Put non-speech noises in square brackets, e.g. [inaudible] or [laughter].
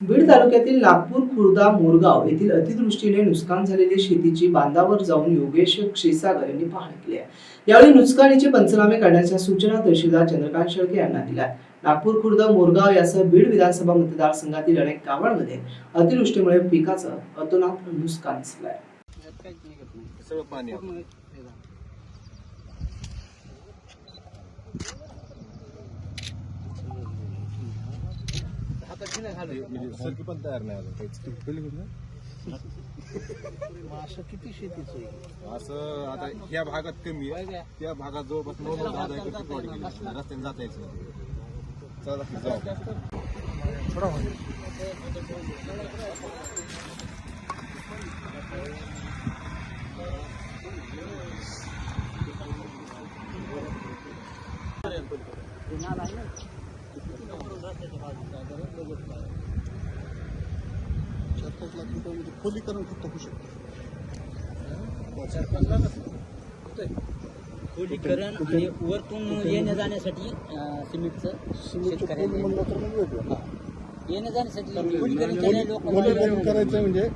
बीड तालुक्यातील नागपूर खुर्दा मोरगाव येथील अतिवृष्टीने नुकसान झालेली शेतीची बांधावर जाऊन योगेश क्षीरसागर यांनी पाहणी केली आहे. यावेळी नुकसानीचे पंचनामे करण्याच्या सूचना तहसीलदार चंद्रकांत शेळके यांना दिल्या नागपूर खुर्द मोरगाव यासह बीड विधानसभा मतदारसंघातील अनेक गावांमध्ये अतिवृष्टीमुळे पिकाचं अतोनात नुकसान झालं आहे सगळं पाणी आहे. म्हणजे सरकी पण तयार नाही अजून [laughs] काहीच. असं किती शेतीचं आहे? असं आता ह्या भागात कमी आहे. त्या भागात जवळपास नऊ नऊ दहा एकर पिकवाडी गेली रस्त्याने जाता यायचं नाही. चला जाऊ. चार पाच लाख रुपयामध्ये खोलीकरण फक्त होऊ शकतं खोलीकरण आणि वरतून येण्या जाण्यासाठी सिमेंटचं सिमेंटचं खोली शेतकऱ्यांनी म्हणलं तर मग वेगळं येण्या जाण्यासाठी खोलीकरण करायचं म्हणजे?